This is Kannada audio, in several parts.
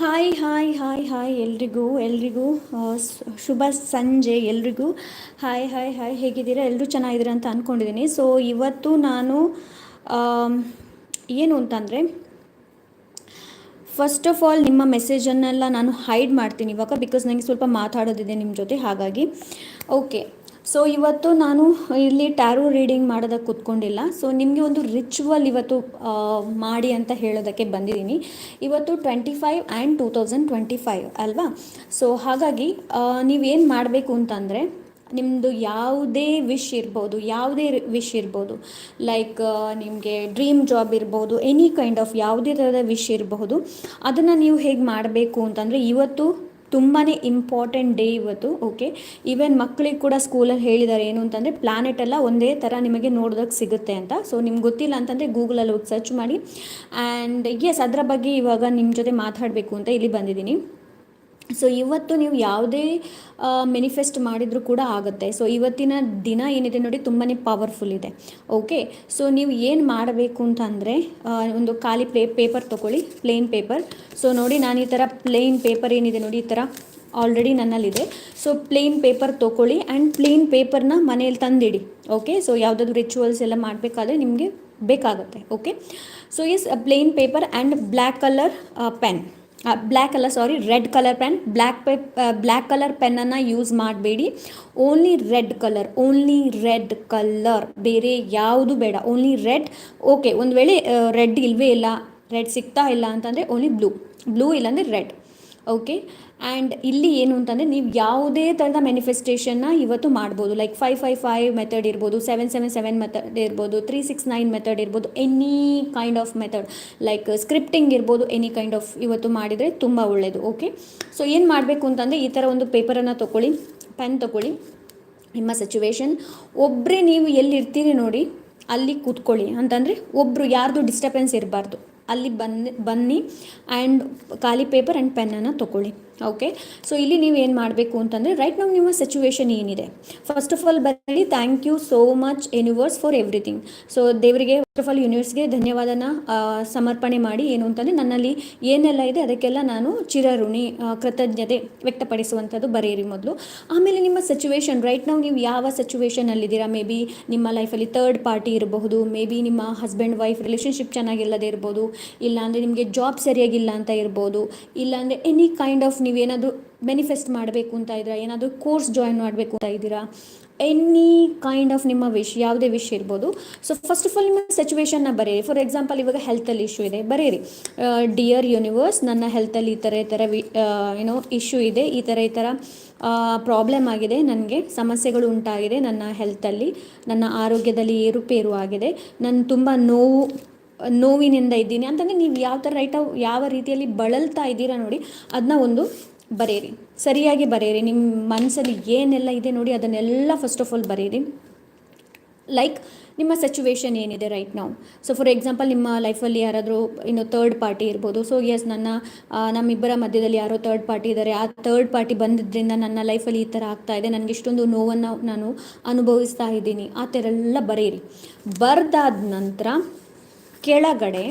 ಹಾಯ್ ಹಾಯ್ ಹಾಯ್ ಹಾಯ್ ಎಲ್ರಿಗೂ ಎಲ್ರಿಗೂ ಶುಭ ಸಂಜೆ ಎಲ್ರಿಗೂ. ಹಾಯ್ ಹಾಯ್ ಹಾಯ್ ಹೇಗಿದ್ದೀರಾ? ಎಲ್ಲರೂ ಚೆನ್ನಾಗಿದ್ದೀರಾ ಅಂತ ಅಂದ್ಕೊಂಡಿದ್ದೀನಿ ಸೊ ಇವತ್ತು ನಾನು ಏನು ಅಂತಂದರೆ ಫಸ್ಟ್ ಆಫ್ ಆಲ್ ನಿಮ್ಮ ಮೆಸೇಜನ್ನೆಲ್ಲ ನಾನು ಹೈಡ್ ಮಾಡ್ತೀನಿ ಇವಾಗ ಬಿಕಾಸ್ ನನಗೆ ಸ್ವಲ್ಪ ಮಾತಾಡೋದಿದೆ ನಿಮ್ಮ ಜೊತೆ, ಹಾಗಾಗಿ. ಓಕೆ ಸೊ ಇವತ್ತು ನಾನು ಇಲ್ಲಿ ಟ್ಯಾರೋ ರೀಡಿಂಗ್ ಮಾಡೋದಕ್ಕೆ ಕೂತ್ಕೊಂಡಿಲ್ಲ. ಸೊ ನಿಮಗೆ ಒಂದು ರಿಚುವಲ್ ಇವತ್ತು ಮಾಡಿ ಅಂತ ಹೇಳೋದಕ್ಕೆ ಬಂದಿದ್ದೀನಿ. ಇವತ್ತು twenty five and two thousand twenty five ಅಲ್ವಾ? ಸೊ ಹಾಗಾಗಿ ನೀವೇನು ಮಾಡಬೇಕು ಅಂತಂದರೆ ನಿಮ್ಮದು ಯಾವುದೇ ವಿಶ್ ಇರ್ಬೋದು, ಯಾವುದೇ ವಿಶ್ ಇರ್ಬೋದು ಲೈಕ್ ನಿಮಗೆ ಡ್ರೀಮ್ ಜಾಬ್ ಇರ್ಬೋದು ಎನಿ ಕೈಂಡ್ ಆಫ್ ಯಾವುದೇ ಥರದ ವಿಶ್ ಇರಬಹುದು ಅದನ್ನು ನೀವು ಹೇಗೆ ಮಾಡಬೇಕು ಅಂತಂದರೆ, ಇವತ್ತು ತುಂಬಾ ಇಂಪಾರ್ಟೆಂಟ್ ಡೇ ಇವತ್ತು ಓಕೆ ಈವನ್ ಮಕ್ಕಳಿಗೆ ಕೂಡ ಸ್ಕೂಲಲ್ಲಿ ಹೇಳಿದ್ದಾರೆ ಏನು ಅಂತಂದರೆ ಪ್ಲಾನೆಟ್ ಎಲ್ಲ ಒಂದೇ ಥರ ನಿಮಗೆ ನೋಡೋದಕ್ಕೆ ಸಿಗುತ್ತೆ ಅಂತ. ಸೊ ನಿಮ್ಗೆ ಗೊತ್ತಿಲ್ಲ ಅಂತಂದರೆ ಗೂಗಲಲ್ಲಿ ಹೋಗಿ ಸರ್ಚ್ ಮಾಡಿ. ಆ್ಯಂಡ್ ಎಸ್ ಅದರ ಬಗ್ಗೆ ಇವಾಗ ನಿಮ್ಮ ಜೊತೆ ಮಾತಾಡಬೇಕು ಅಂತ ಇಲ್ಲಿ ಬಂದಿದ್ದೀನಿ. ಸೊ ಇವತ್ತು ನೀವು ಯಾವುದೇ ಮೆನಿಫೆಸ್ಟ್ ಮಾಡಿದರೂ ಕೂಡ ಆಗುತ್ತೆ. ಸೊ ಇವತ್ತಿನ ದಿನ ಏನಿದೆ ನೋಡಿ ತುಂಬಾ ಪವರ್ಫುಲ್ ಇದೆ. ಓಕೆ ಸೊ ನೀವು ಏನು ಮಾಡಬೇಕು ಅಂತ ಅಂದರೆ ಒಂದು ಖಾಲಿ ಪ್ಲೇ ಪೇಪರ್ ತೊಗೊಳ್ಳಿ ಪ್ಲೇನ್ ಪೇಪರ್ ಸೊ ನೋಡಿ ನಾನು ಈ ಥರ ಪ್ಲೇನ್ ಪೇಪರ್ ಏನಿದೆ ನೋಡಿ ಈ ಥರ ಆಲ್ರೆಡಿ ನನ್ನಲ್ಲಿದೆ. ಸೊ ಪ್ಲೇನ್ ಪೇಪರ್ ತೊಗೊಳ್ಳಿ ಆ್ಯಂಡ್ ಪ್ಲೇನ್ ಪೇಪರ್ನ ಮನೇಲಿ ತಂದಿಡಿ. ಓಕೆ ಸೊ ಯಾವುದಾದ್ರು ರಿಚುವಲ್ಸ್ ಎಲ್ಲ ಮಾಡಬೇಕಾದ್ರೆ ನಿಮಗೆ ಬೇಕಾಗುತ್ತೆ. Okay so yes plain paper and black colour pen black ಅಲ್ಲ sorry red colour pen black pen black colour ಪೆನ್ನನ್ನು use ಮಾಡಬೇಡಿ. Only red colour only red colour ಬೇರೆ ಯಾವುದು ಬೇಡ. ಓನ್ಲಿ ರೆಡ್ ಓಕೆ ಒಂದು ವೇಳೆ ರೆಡ್ ಇಲ್ವೇ ಇಲ್ಲ ರೆಡ್ ಸಿಗ್ತಾ ಇಲ್ಲ ಅಂತಂದರೆ ಓನ್ಲಿ ಬ್ಲೂ ಬ್ಲೂ ಇಲ್ಲಾಂದರೆ ರೆಡ್ ಓಕೆ ಆ್ಯಂಡ್ ಇಲ್ಲಿ ಏನು ಅಂತಂದರೆ ನೀವು ಯಾವುದೇ ಥರದ ಮ್ಯಾನಿಫೆಸ್ಟೇಷನ್ನ ಇವತ್ತು ಮಾಡ್ಬೋದು. Like five five five method ಇರ್ಬೋದು ಸೆವೆನ್ ಸೆವೆನ್ ಸೆವೆನ್ ಮೆಥಡ್ ಇರ್ಬೋದು ತ್ರೀ ಸಿಕ್ಸ್ ನೈನ್ ಮೆಥಡ್ ಇರ್ಬೋದು any kind of method like scripting ಇರ್ಬೋದು ಎನಿ ಕೈಂಡ್ ಆಫ್ ಇವತ್ತು ಮಾಡಿದರೆ ತುಂಬ ಒಳ್ಳೆಯದು ಓಕೆ ಸೊ ಏನು ಮಾಡಬೇಕು ಅಂತಂದರೆ ಈ ಥರ ಒಂದು ಪೇಪರನ್ನು ತೊಗೊಳ್ಳಿ ಪೆನ್ ತೊಗೊಳ್ಳಿ ನಿಮ್ಮ ಸಿಚುವೇಶನ್ ಒಬ್ಬರೇ ನೀವು ಎಲ್ಲಿರ್ತೀರಿ ನೋಡಿ, ಅಲ್ಲಿ ಕೂತ್ಕೊಳ್ಳಿ. ಅಂತಂದರೆ ಒಬ್ಬರು ಯಾರ್ದು ಡಿಸ್ಟರ್ಬೆನ್ಸ್ ಇರಬಾರ್ದು. ಅಲ್ಲಿ ಬನ್ನಿ ಬನ್ನಿ ಆ್ಯಂಡ್ ಖಾಲಿ ಪೇಪರ್ ಆ್ಯಂಡ್ ಪೆನ್ನನ್ನು ತೊಗೊಳ್ಳಿ ಓಕೆ ಸೊ ಇಲ್ಲಿ ನೀವು ಏನು ಮಾಡಬೇಕು ಅಂತಂದರೆ ರೈಟ್ ನಾವು ನಿಮ್ಮ ಸಿಚುವೇಶನ್ ಏನಿದೆ? ಫಸ್ಟ್ ಆಫ್ ಆಲ್ ಬರಲಿ thank you so much universe for everything so ದೇವರಿಗೆ ಫಸ್ಟ್ ಆಫ್ ಆಲ್ ಯೂನಿವರ್ಸ್ಗೆ ಧನ್ಯವಾದನ ಸಮರ್ಪಣೆ ಮಾಡಿ ಏನು ಅಂತಂದರೆ, ನನ್ನಲ್ಲಿ ಏನೆಲ್ಲ ಇದೆ, ಅದಕ್ಕೆಲ್ಲ ನಾನು ಚಿರಋಣಿ ಕೃತಜ್ಞತೆ ವ್ಯಕ್ತಪಡಿಸುವಂಥದ್ದು ಬರೆಯಿರಿ ಮೊದಲು. ಆಮೇಲೆ ನಿಮ್ಮ ಸಿಚುವೇಶನ್ ರೈಟ್ ನಾವು ನೀವು ಯಾವ ಸಿಚುವೇಶನಲ್ಲಿದ್ದೀರಾ ಮೇ ಬಿ ನಿಮ್ಮ ಲೈಫಲ್ಲಿ ತರ್ಡ್ ಪಾರ್ಟಿ ಇರಬಹುದು ಮೇ ಬಿ ನಿಮ್ಮ ಹಸ್ಬೆಂಡ್ ವೈಫ್ ರಿಲೇಷನ್ಶಿಪ್ ಚೆನ್ನಾಗಿಲ್ಲದೆ ಇರ್ಬೋದು, ಇಲ್ಲಾಂದರೆ ನಿಮಗೆ ಜಾಬ್ ಸರಿಯಾಗಿಲ್ಲ ಅಂತ ಇರ್ಬೋದು, ಇಲ್ಲಾಂದರೆ ಎನಿ ಕೈಂಡ್ ಆಫ್ ನೀವೇನಾದರೂ ಬೆನಿಫೆಸ್ಟ್ ಮಾಡಬೇಕು ಅಂತ ಇದ್ದೀರಾ ಏನಾದರೂ ಕೋರ್ಸ್ ಜಾಯಿನ್ ಮಾಡಬೇಕು ಅಂತ ಇದ್ದೀರಾ? ಎನಿ ಕೈಂಡ್ ಆಫ್ ನಿಮ್ಮ ವಿಷ್ ಯಾವುದೇ ವಿಶ್ ಇರ್ಬೋದು. ಸೊ ಫಸ್ಟ್ ಆಫ್ ಆಲ್ ನಿಮ್ಮ ಸಿಚುವೇಶನ್ನ ಬರೆಯಿರಿ. ಫಾರ್ ಎಕ್ಸಾಂಪಲ್ ಇವಾಗ ಹೆಲ್ತಲ್ಲಿ ಇಶ್ಯೂ ಇದೆ. ಬರೆಯಿರಿ. ಡಿಯರ್ ಯೂನಿವರ್ಸ್ ನನ್ನ ಹೆಲ್ತಲ್ಲಿ ಈ ಥರ ಈ ಥರ ವಿ ಏನೋ ಇಶ್ಯೂ ಇದೆ. ಈ ಥರ ಈ ಥರ ಪ್ರಾಬ್ಲಮ್ ಆಗಿದೆ. ನನಗೆ ಸಮಸ್ಯೆಗಳು ಉಂಟಾಗಿದೆ. ನನ್ನ ಹೆಲ್ತಲ್ಲಿ ನನ್ನ ಆರೋಗ್ಯದಲ್ಲಿ ಏರುಪೇರು ಆಗಿದೆ. ನಾನು ತುಂಬ ನೋವು ನೋವಿನಿಂದ ಇದ್ದೀನಿ ಅಂತಂದರೆ ನೀವು ಯಾವ ಥರ ರೈಟ್ ಯಾವ ರೀತಿಯಲ್ಲಿ ಬಳಲ್ತಾ ಇದ್ದೀರಾ ನೋಡಿ ಅದನ್ನ ಒಂದು ಬರೆಯಿರಿ. ಸರಿಯಾಗಿ ಬರೆಯಿರಿ. ನಿಮ್ಮ ಮನಸ್ಸಲ್ಲಿ ಏನೆಲ್ಲ ಇದೆ ನೋಡಿ, ಅದನ್ನೆಲ್ಲ ಫಸ್ಟ್ ಆಫ್ ಆಲ್ ಬರೆಯಿರಿ. ಲೈಕ್ ನಿಮ್ಮ ಸಿಚುವೇಶನ್ ಏನಿದೆ ರೈಟ್ ನಾವು ಸೊ ಫಾರ್ ಎಕ್ಸಾಂಪಲ್ ನಿಮ್ಮ ಲೈಫಲ್ಲಿ ಯಾರಾದರೂ ಇನ್ನು ತರ್ಡ್ ಪಾರ್ಟಿ ಇರ್ಬೋದು. ಸೊ ಎಸ್ ನನ್ನ ನಮ್ಮಿಬ್ಬರ ಮಧ್ಯದಲ್ಲಿ ಯಾರೋ ತರ್ಡ್ ಪಾರ್ಟಿ ಇದ್ದಾರೆ. ಆ ತರ್ಡ್ ಪಾರ್ಟಿ ಬಂದಿದ್ದರಿಂದ ನನ್ನ ಲೈಫಲ್ಲಿ ಈ ಥರ ಆಗ್ತಾ ಇದೆ. ನನಗೆ ಇಷ್ಟೊಂದು ನೋವನ್ನು ನಾನು ಅನುಭವಿಸ್ತಾ ಇದ್ದೀನಿ. ಆ ಥರ ಎಲ್ಲ ಬರೆಯಿರಿ. ಬರೆದಾದ ನಂತರ ಕೆಳಗಡೆ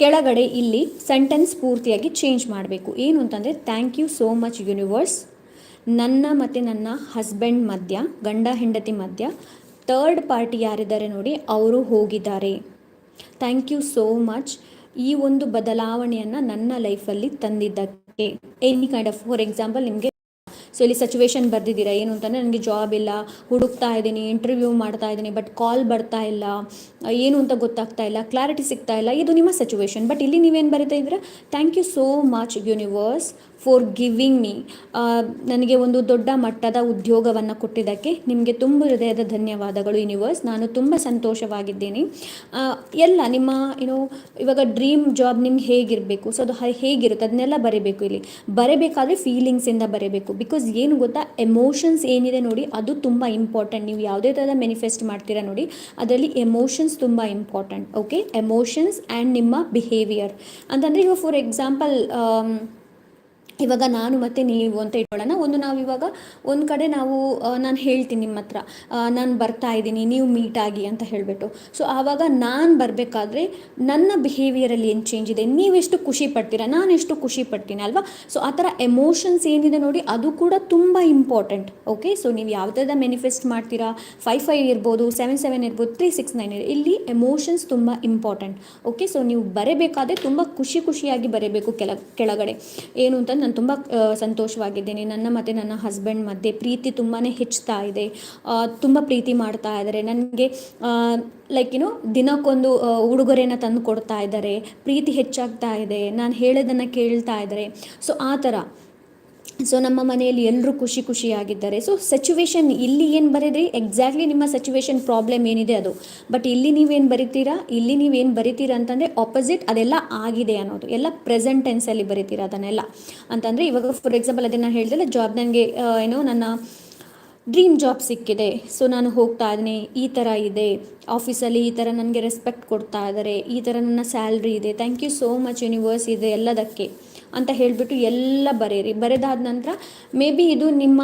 ಕೆಳಗಡೆ ಇಲ್ಲಿ ಸೆಂಟೆನ್ಸ್ ಪೂರ್ತಿಯಾಗಿ ಚೇಂಜ್ ಮಾಡಬೇಕು. ಏನು ಅಂತಂದರೆ thank you so much universe ನನ್ನ ಮತ್ತು ನನ್ನ ಹಸ್ಬೆಂಡ್ ಮಧ್ಯ, ಗಂಡ ಹೆಂಡತಿ ಮಧ್ಯ ಥರ್ಡ್ ಪಾರ್ಟಿ ಯಾರಿದ್ದಾರೆ ನೋಡಿ, ಅವರು ಹೋಗಿದ್ದಾರೆ. ಥ್ಯಾಂಕ್ ಯು ಸೋ ಮಚ್ ಈ ಒಂದು ಬದಲಾವಣೆಯನ್ನು ನನ್ನ ಲೈಫಲ್ಲಿ ತಂದಿದ್ದಕ್ಕೆ. Any kind of for example ನಿಮಗೆ ಸೊ ಇಲ್ಲಿ ಸಿಚುವೇಶನ್ ಬರ್ದಿದ್ದೀರಾ? ಏನು ಅಂತಂದರೆ ನನಗೆ ಜಾಬ್ ಇಲ್ಲ, ಹುಡುಕ್ತಾ ಇದ್ದೀನಿ ಇಂಟರ್ವ್ಯೂ ಮಾಡ್ತಾ ಇದ್ದೀನಿ ಬಟ್ ಕಾಲ್ ಬರ್ತಾ ಇಲ್ಲ. ಏನು ಅಂತ ಗೊತ್ತಾಗ್ತಾ ಇಲ್ಲ ಕ್ಲಾರಿಟಿ ಸಿಗ್ತಾ ಇಲ್ಲ. ಇದು ನಿಮ್ಮ ಸಿಚುವೇಶನ್ ಬಟ್ ಇಲ್ಲಿ ನೀವೇನು ಬರೀತಾ ಇದ್ದೀರಾ? Thank you so much universe for giving me ನನಗೆ ಒಂದು ದೊಡ್ಡ ಮಟ್ಟದ ಉದ್ಯೋಗವನ್ನು ಕೊಟ್ಟಿದ್ದಕ್ಕೆ ನಿಮಗೆ ತುಂಬ ಹೃದಯದ ಧನ್ಯವಾದಗಳು ಯೂನಿವರ್ಸ್ ನಾನು ತುಂಬ ಸಂತೋಷವಾಗಿದ್ದೀನಿ. ಎಲ್ಲ ನಿಮ್ಮ ಏನೋ ಇವಾಗ ಡ್ರೀಮ್ ಜಾಬ್ ನಿಮ್ಗೆ ಹೇಗಿರಬೇಕು? ಸೊ ಅದು ಹೇಗಿರುತ್ತೆ? ಅದನ್ನೆಲ್ಲ ಬರೀಬೇಕು ಇಲ್ಲಿ. ಬರಬೇಕಾದ್ರೆ ಫೀಲಿಂಗ್ಸಿಂದ ಬರೀಬೇಕು. ಬಿಕಾಸ್ ಏನು ಗೊತ್ತಾ? ಎಮೋಷನ್ಸ್ ಏನಿದೆ ನೋಡಿ, ಅದು ತುಂಬ ಇಂಪಾರ್ಟೆಂಟ್ ನೀವು ಯಾವುದೇ ಥರ ಮೆನಿಫೆಸ್ಟ್ ಮಾಡ್ತೀರಾ ನೋಡಿ, ಅದರಲ್ಲಿ ಎಮೋಷನ್ಸ್ ತುಂಬ ಇಂಪಾರ್ಟೆಂಟ್ ಓಕೆ ಎಮೋಷನ್ಸ್ ಆ್ಯಂಡ್ ನಿಮ್ಮ ಬಿಹೇವಿಯರ್ ಅಂತಂದರೆ ಇವಾಗ ಫಾರ್ ಎಕ್ಸಾಂಪಲ್ ಇವಾಗ ನಾನು ಮತ್ತು ನೀವು ಅಂತ ಇಟ್ಕೊಳ್ಳೋಣ. ಒಂದು ನಾವು ಇವಾಗ ಒಂದು ಕಡೆ ನಾವು ನಾನು ಹೇಳ್ತೀನಿ ನಿಮ್ಮ ಹತ್ರ. ನಾನು ಬರ್ತಾ ಇದ್ದೀನಿ, ನೀವು ಮೀಟ್ ಆಗಿ ಅಂತ ಹೇಳಿಬಿಟ್ಟು. ಸೊ ಆವಾಗ ನಾನು ಬರಬೇಕಾದ್ರೆ ನನ್ನ ಬಿಹೇವಿಯರಲ್ಲಿ ಏನು ಚೇಂಜ್ ಇದೆ? ನೀವೆಷ್ಟು ಖುಷಿ ಪಡ್ತೀರಾ? ನಾನು ಎಷ್ಟು ಖುಷಿ ಪಡ್ತೀನಿ ಅಲ್ವಾ? ಸೊ ಆ ಥರ ಎಮೋಷನ್ಸ್ ಏನಿದೆ ನೋಡಿ, ಅದು ಕೂಡ ತುಂಬ ಇಂಪಾರ್ಟೆಂಟ್ ಓಕೆ ಸೊ ನೀವು ಯಾವ ಮೆನಿಫೆಸ್ಟ್ ಮಾಡ್ತೀರಾ? ಫೈವ್ ಫೈವ್ ಇರ್ಬೋದು ಸೆವೆನ್ ಸೆವೆನ್ ಇರ್ಬೋದು ತ್ರೀ ಸಿಕ್ಸ್ ನೈನ್ ಇರ್ಬೋದು. ಇಲ್ಲಿ ಎಮೋಷನ್ಸ್ ತುಂಬ ಇಂಪಾರ್ಟೆಂಟ್ ಓಕೆ ಸೊ ನೀವು ಬರಬೇಕಾದ್ರೆ ತುಂಬ ಖುಷಿ ಖುಷಿಯಾಗಿ ಬರಬೇಕು ಕೆಳ ಕೆಳಗಡೆ. ಏನು ಅಂತ ನಾನು ತುಂಬ ಸಂತೋಷವಾಗಿದ್ದೀನಿ. ನನ್ನ ಮತ್ತು ನನ್ನ ಹಸ್ಬೆಂಡ್ ಮಧ್ಯೆ ಪ್ರೀತಿ ತುಂಬಾ ಹೆಚ್ಚುತ್ತಾ ಇದೆ. ತುಂಬ ಪ್ರೀತಿ ಮಾಡ್ತಾ ಇದ್ದಾರೆ. ನನಗೆ ಲೈಕ್ ಏನು ದಿನಕ್ಕೊಂದು ಉಡುಗೊರೆನ ತಂದು ಕೊಡ್ತಾ ಇದ್ದಾರೆ. ಪ್ರೀತಿ ಹೆಚ್ಚಾಗ್ತಾ ಇದೆ. ನಾನು ಹೇಳೋದನ್ನು ಕೇಳ್ತಾ ಇದ್ದಾರೆ. ಸೊ ಆ ಥರ. ಸೊ ನಮ್ಮ ಮನೆಯಲ್ಲಿ ಎಲ್ಲರೂ ಖುಷಿ ಖುಷಿಯಾಗಿದ್ದಾರೆ. ಸೊ ಸಚುವೇಶನ್ ಇಲ್ಲಿ ಏನು ಬರೀದ್ರಿ? ಎಕ್ಸಾಕ್ಟ್ಲಿ ನಿಮ್ಮ ಸಚುವೇಶನ್ ಪ್ರಾಬ್ಲಮ್ ಏನಿದೆ ಅದು. ಬಟ್ ಇಲ್ಲಿ ನೀವೇನು ಬರೀತೀರಾ? ಇಲ್ಲಿ ನೀವೇನು ಬರೀತೀರಾ ಅಂತಂದರೆ ಆಪೋಸಿಟ್ ಅದೆಲ್ಲ ಆಗಿದೆ ಅನ್ನೋದು. ಎಲ್ಲ ಪ್ರೆಸೆಂಟ್ ಟೆನ್ಸಲ್ಲಿ ಬರೀತೀರಾ ಅದನ್ನೆಲ್ಲ. ಅಂತಂದರೆ ಇವಾಗ ಫಾರ್ ಎಕ್ಸಾಂಪಲ್ ಅದನ್ನು ಹೇಳಿದ್ರೆ ಜಾಬ್ ನನಗೆ ಏನು ನನ್ನ ಡ್ರೀಮ್ ಜಾಬ್ ಸಿಕ್ಕಿದೆ. ಸೊ ನಾನು ಹೋಗ್ತಾ ಇದ್ದೀನಿ. ಈ ಥರ ಇದೆ. ಆಫೀಸಲ್ಲಿ ಈ ಥರ ನನಗೆ ರೆಸ್ಪೆಕ್ಟ್ ಕೊಡ್ತಾ ಇದ್ದಾರೆ. ಈ ಥರ ನನ್ನ ಸ್ಯಾಲ್ರಿ ಇದೆ. Thank you so much universe ಇದೆ ಎಲ್ಲದಕ್ಕೆ. ಅಂತ ಹೇಳಿಬಿಟ್ಟು ಎಲ್ಲ ಬರೀರಿ ಬರೆದಾದ ನಂತರ ಮೇ ಬಿ ಇದು ನಿಮ್ಮ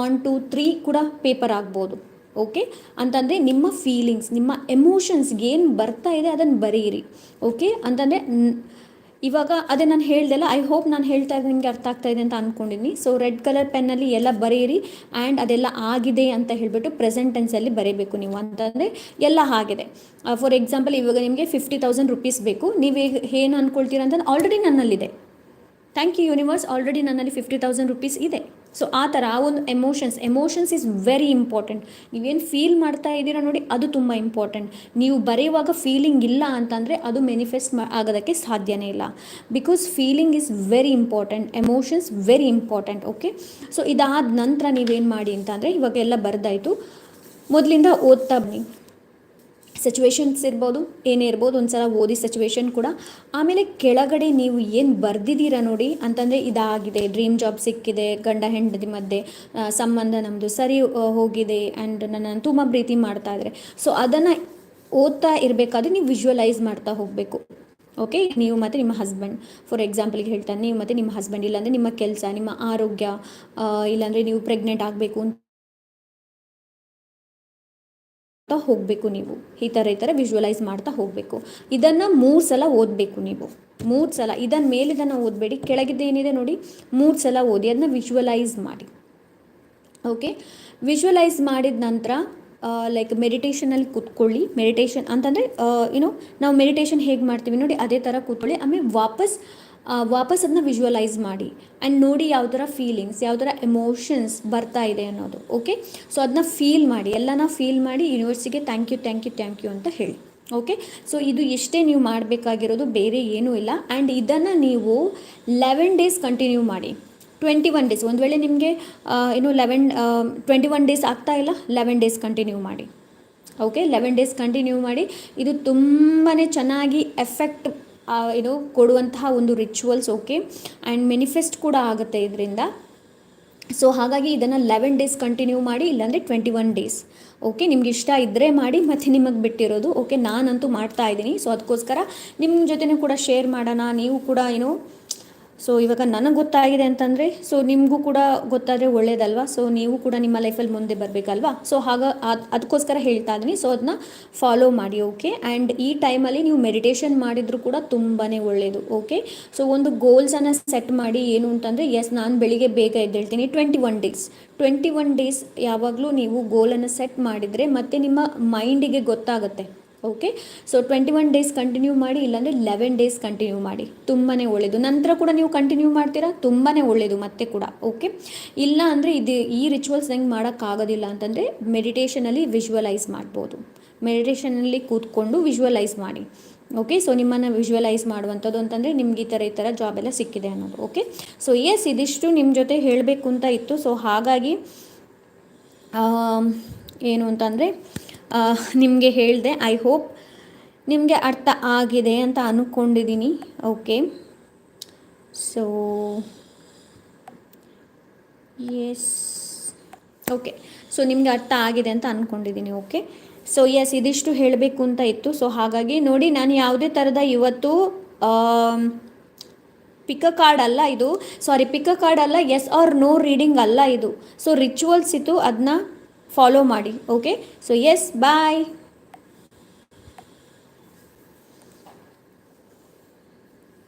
ಒನ್ ಟು ತ್ರೀ ಕೂಡ ಪೇಪರ್ ಆಗ್ಬೋದು. ಓಕೆ ಅಂತಂದರೆ ನಿಮ್ಮ ಫೀಲಿಂಗ್ಸ್ ನಿಮ್ಮ ಎಮೋಷನ್ಸ್ಗೆ ಏನು ಬರ್ತಾ ಇದೆ ಅದನ್ನು ಬರೀರಿ ಓಕೆ ಅಂತಂದರೆ ಇವಾಗ ಅದೇ ನಾನು ಹೇಳ್ದಲ್ಲ ಐ ಹೋಪ್ ನಾನು ಹೇಳ್ತಾ ಇದ್ದೆ ನಿಮಗೆ ಅರ್ಥ ಆಗ್ತಾ ಇದೆ ಅಂತ ಅಂದ್ಕೊಂಡಿದ್ದೀನಿ ಸೊ ರೆಡ್ ಕಲರ್ ಪೆನ್ನಲ್ಲಿ ಎಲ್ಲ ಬರೆಯಿರಿ ಆ್ಯಂಡ್ ಅದೆಲ್ಲ ಆಗಿದೆ ಅಂತ ಹೇಳಿಬಿಟ್ಟು ಪ್ರೆಸೆಂಟ್ ಟೆನ್ಸಲ್ಲಿ ಬರೀಬೇಕು ನೀವು. ಅಂತಂದರೆ ಎಲ್ಲ ಆಗಿದೆ. ಫಾರ್ ಎಕ್ಸಾಂಪಲ್ ಇವಾಗ ನಿಮಗೆ ಫಿಫ್ಟಿ ತೌಸಂಡ್ ರುಪೀಸ್ ಬೇಕು. ನೀವು ಏನು ಅಂದ್ಕೊಳ್ತೀರಾ ಅಂತಂದ್ರೆ ಆಲ್ರೆಡಿ ನನ್ನಲ್ಲಿದೆ. ಥ್ಯಾಂಕ್ ಯು ಯೂನಿವರ್ಸ್ ಆಲ್ರೆಡಿ ನನ್ನಲ್ಲಿ ಫಿಫ್ಟಿ ತೌಸಂಡ್ ರುಪೀಸ್ ಇದೆ. ಸೊ ಆ ಥರ ಆ ಒಂದು emotions emotions is very important ನೀವೇನು ಫೀಲ್ ಮಾಡ್ತಾ ಇದ್ದೀರಾ ನೋಡಿ, ಅದು ತುಂಬ ಇಂಪಾರ್ಟೆಂಟ್ ನೀವು ಬರೆಯುವಾಗ ಫೀಲಿಂಗ್ ಇಲ್ಲ ಅಂತಂದರೆ ಅದು ಮೆನಿಫೆಸ್ಟ್ ಆಗೋದಕ್ಕೆ ಸಾಧ್ಯನೇ ಇಲ್ಲ. Because feeling is very important emotions very important okay so ಇದಾದ ನಂತರ ನೀವೇನು ಮಾಡಿ ಅಂತಂದರೆ ಇವಾಗೆಲ್ಲ ಬರೆದಾಯಿತು. ಮೊದಲಿಂದ ಓದ್ತಾ ಬನ್ನಿ. ಸಿಚುವೇಶನ್ಸ್ ಇರ್ಬೋದು, ಏನೇ ಇರ್ಬೋದು ಒಂದು ಸಲ ಓದಿ ಸಿಚುವೇಶನ್ ಕೂಡ. ಆಮೇಲೆ ಕೆಳಗಡೆ ನೀವು ಏನು ಬರ್ದಿದ್ದೀರಾ ನೋಡಿ ಅಂತಂದರೆ ಇದಾಗಿದೆ. ಡ್ರೀಮ್ ಜಾಬ್ ಸಿಕ್ಕಿದೆ, ಗಂಡ ಹೆಂಡದಿ ಮಧ್ಯೆ ಸಂಬಂಧ ನಮ್ಮದು ಸರಿ ಹೋಗಿದೆ ಆ್ಯಂಡ್ ನನ್ನನ್ನು ತುಂಬ ಪ್ರೀತಿ ಮಾಡ್ತಾ ಇದ್ದಾರೆ. ಸೊ ಅದನ್ನು ಓದ್ತಾ ಇರಬೇಕಾದ್ರೆ ನೀವು ವಿಜುವಲೈಸ್ ಮಾಡ್ತಾ ಹೋಗಬೇಕು. ಓಕೆ ನೀವು ಮತ್ತು ನಿಮ್ಮ ಹಸ್ಬೆಂಡ್ ಫಾರ್ ಎಕ್ಸಾಂಪಲ್ಗೆ ಹೇಳ್ತಾನೆ, ನೀವು ಮತ್ತು ನಿಮ್ಮ ಹಸ್ಬೆಂಡ್ ಇಲ್ಲಾಂದರೆ ನಿಮ್ಮ ಕೆಲಸ, ನಿಮ್ಮ ಆರೋಗ್ಯ ಇಲ್ಲಾಂದರೆ ನೀವು ಪ್ರೆಗ್ನೆಂಟ್ ಆಗಬೇಕು ಅಂತ ಹೋಗಬೇಕು ನೀವು. ಈ ಥರ ಈ ಥರ ವಿಜುವಲೈಸ್ ಮಾಡ್ತಾ ಹೋಗಬೇಕು. ಇದನ್ನು ಮೂರು ಸಲ ಓದಬೇಕು ನೀವು. ಮೂರು ಸಲ ಇದನ್ನು ಮೇಲಿದನ್ನು ಓದಬೇಡಿ ಕೆಳಗಿದ್ದೇನಿದೆ ನೋಡಿ, ಮೂರು ಸಲ ಓದಿ ಅದನ್ನ ವಿಜುವಲೈಸ್ ಮಾಡಿ. ಓಕೆ ವಿಜುವಲೈಸ್ ಮಾಡಿದ ನಂತರ ಲೈಕ್ ಮೆಡಿಟೇಷನಲ್ಲಿ ಕೂತ್ಕೊಳ್ಳಿ. ಮೆಡಿಟೇಷನ್ ಅಂತಂದರೆ ಏನೋ ನಾವು ಮೆಡಿಟೇಷನ್ ಹೇಗೆ ಮಾಡ್ತೀವಿ ನೋಡಿ, ಅದೇ ಥರ ಕೂತ್ಕೊಳ್ಳಿ. ಆಮೇಲೆ ವಾಪಸ್ ವಾಪಸ್ ಅದನ್ನ ವಿಜುವಲೈಸ್ ಮಾಡಿ ಆ್ಯಂಡ್ ನೋಡಿ ಯಾವ ಥರ ಫೀಲಿಂಗ್ಸ್ ಯಾವ ಥರ ಎಮೋಷನ್ಸ್ ಬರ್ತಾ ಇದೆ ಅನ್ನೋದು ಓಕೆ ಸೊ ಅದನ್ನ ಫೀಲ್ ಮಾಡಿ, ಎಲ್ಲನ ಫೀಲ್ ಮಾಡಿ ಯೂನಿವರ್ಸಿಗೆ thank you thank you thank you ಅಂತ ಹೇಳಿ ಓಕೆ ಸೊ ಇದು ಎಷ್ಟೇ ನೀವು ಮಾಡಬೇಕಾಗಿರೋದು, ಬೇರೆ ಏನೂ ಇಲ್ಲ. ಆ್ಯಂಡ್ ಇದನ್ನು ನೀವು ಲೆವೆನ್ ಡೇಸ್ ಕಂಟಿನ್ಯೂ ಮಾಡಿ. ಟ್ವೆಂಟಿ ಒನ್ ಡೇಸ್ ಒಂದು ವೇಳೆ ನಿಮಗೆ ಏನು ಲೆವೆನ್ ಟ್ವೆಂಟಿ ಒನ್ ಡೇಸ್ ಆಗ್ತಾ ಇಲ್ಲ ಲೆವೆನ್ ಡೇಸ್ ಕಂಟಿನ್ಯೂ ಮಾಡಿ ಓಕೆ ಲೆವೆನ್ ಡೇಸ್ ಕಂಟಿನ್ಯೂ ಮಾಡಿ, ಇದು ತುಂಬಾ ಚೆನ್ನಾಗಿ ಎಫೆಕ್ಟ್ ಏನು ಕೊಡುವಂತಹ ಒಂದು ರಿಚುವಲ್ಸ್ ಓಕೆ ಆ್ಯಂಡ್ ಮೆನಿಫೆಸ್ಟ್ ಕೂಡ ಆಗುತ್ತೆ ಇದರಿಂದ. ಸೊ ಹಾಗಾಗಿ ಇದನ್ನು ಲೆವೆನ್ ಡೇಸ್ ಕಂಟಿನ್ಯೂ ಮಾಡಿ, ಇಲ್ಲಾಂದರೆ ಟ್ವೆಂಟಿ ಒನ್ ಡೇಸ್ ಓಕೆ ನಿಮ್ಗೆ ಇಷ್ಟ ಇದ್ದರೆ ಮಾಡಿ, ಮತ್ತು ನಿಮಗೆ ಬಿಟ್ಟಿರೋದು ಓಕೆ ನಾನಂತೂ ಮಾಡ್ತಾ ಇದ್ದೀನಿ. ಸೊ ಅದಕ್ಕೋಸ್ಕರ ನಿಮ್ಮ ಜೊತೆನೂ ಕೂಡ ಶೇರ್ ಮಾಡೋಣ. ನೀವು ಕೂಡ ಏನು ಸೊ ಇವಾಗ ನನಗೆ ಗೊತ್ತಾಗಿದೆ ಅಂತಂದರೆ ಸೊ ನಿಮಗೂ ಕೂಡ ಗೊತ್ತಾದರೆ ಒಳ್ಳೇದಲ್ವಾ? ಸೊ ನೀವು ಕೂಡ ನಿಮ್ಮ ಲೈಫಲ್ಲಿ ಮುಂದೆ ಬರಬೇಕಲ್ವಾ? ಸೊ ಹಾಗ, ಅದು ಅದಕ್ಕೋಸ್ಕರ ಹೇಳ್ತಾ ಇದ್ದೀನಿ. ಸೊ ಅದನ್ನ ಫಾಲೋ ಮಾಡಿ ಓಕೆ ಆ್ಯಂಡ್ ಈ ಟೈಮಲ್ಲಿ ನೀವು ಮೆಡಿಟೇಷನ್ ಮಾಡಿದರೂ ಕೂಡ ತುಂಬಾ ಒಳ್ಳೆಯದು ಓಕೆ ಸೊ ಒಂದು ಗೋಲ್ಸನ್ನು ಸೆಟ್ ಮಾಡಿ ಏನು ಅಂತಂದರೆ ಎಸ್ ನಾನು ಬೆಳಿಗ್ಗೆ ಬೇಗ ಎದ್ದೇಳ್ತೀನಿ. Twenty one days twenty one days ಯಾವಾಗಲೂ ನೀವು ಗೋಲನ್ನು ಸೆಟ್ ಮಾಡಿದರೆ ಮತ್ತು ನಿಮ್ಮ ಮೈಂಡಿಗೆ ಗೊತ್ತಾಗುತ್ತೆ. Okay so twenty one days continue ಮಾಡಿ, ಇಲ್ಲಾಂದರೆ ಲೆವೆನ್ ಡೇಸ್ ಕಂಟಿನ್ಯೂ ಮಾಡಿ. ತುಂಬಾ ಒಳ್ಳೆಯದು ನಂತರ ಕೂಡ ನೀವು ಕಂಟಿನ್ಯೂ ಮಾಡ್ತೀರಾ? ತುಂಬಾ ಒಳ್ಳೆಯದು ಮತ್ತೆ ಕೂಡ. ಓಕೆ ಇಲ್ಲ ಅಂದರೆ ಇದು ಈ ರಿಚುವಲ್ಸ್ ಹೆಂಗೆ ಮಾಡೋಕ್ಕಾಗೋದಿಲ್ಲ ಅಂತಂದರೆ ಮೆಡಿಟೇಷನಲ್ಲಿ ವಿಜುವಲೈಸ್ ಮಾಡ್ಬೋದು. ಮೆಡಿಟೇಷನಲ್ಲಿ ಕೂತ್ಕೊಂಡು ವಿಜುವಲೈಸ್ ಮಾಡಿ. ಓಕೆ ಸೊ ನಿಮ್ಮನ್ನು ವಿಜುವಲೈಸ್ ಮಾಡುವಂಥದ್ದು ಅಂತಂದರೆ ನಿಮ್ಗೆ ಈ ಥರ ಈ ಥರ ಜಾಬ್ ಎಲ್ಲ ಸಿಕ್ಕಿದೆ ಅನ್ನೋದು. ಓಕೆ ಸೊ ಎಸ್ ಇದಿಷ್ಟು ನಿಮ್ಮ ಜೊತೆ ಹೇಳಬೇಕು ಅಂತ ಇತ್ತು. ಸೊ ಹಾಗಾಗಿ ಏನು ಅಂತಂದರೆ ನಿಮಗೆ ಹೇಳಿದೆ ಐ ಹೋಪ್ ನಿಮಗೆ ಅರ್ಥ ಆಗಿದೆ ಅಂತ ಅಂದ್ಕೊಂಡಿದ್ದೀನಿ okay so yes okay so ನಿಮಗೆ ಅರ್ಥ ಆಗಿದೆ ಅಂತ ಅಂದ್ಕೊಂಡಿದ್ದೀನಿ ಓಕೆ ಸೊ ಎಸ್ ಇದಿಷ್ಟು ಹೇಳಬೇಕು ಅಂತ ಇತ್ತು. ಸೊ ಹಾಗಾಗಿ ನೋಡಿ, ನಾನು ಯಾವುದೇ ಥರದ ಇವತ್ತು ಪಿಕ ಕಾರ್ಡ್ ಅಲ್ಲ ಇದು. ಸಾರಿ ಪಿಕ ಕಾರ್ಡ್ ಅಲ್ಲ ಎಸ್ ಆರ್ ನೋ ರೀಡಿಂಗ್ ಅಲ್ಲ ಇದು. ಸೊ ರಿಚುವಲ್ಸ್ ಇತ್ತು ಅದನ್ನ ಫಾಲೋ ಮಾಡಿ ಓಕೆ ಸೊ ಎಸ್ ಬಾಯ್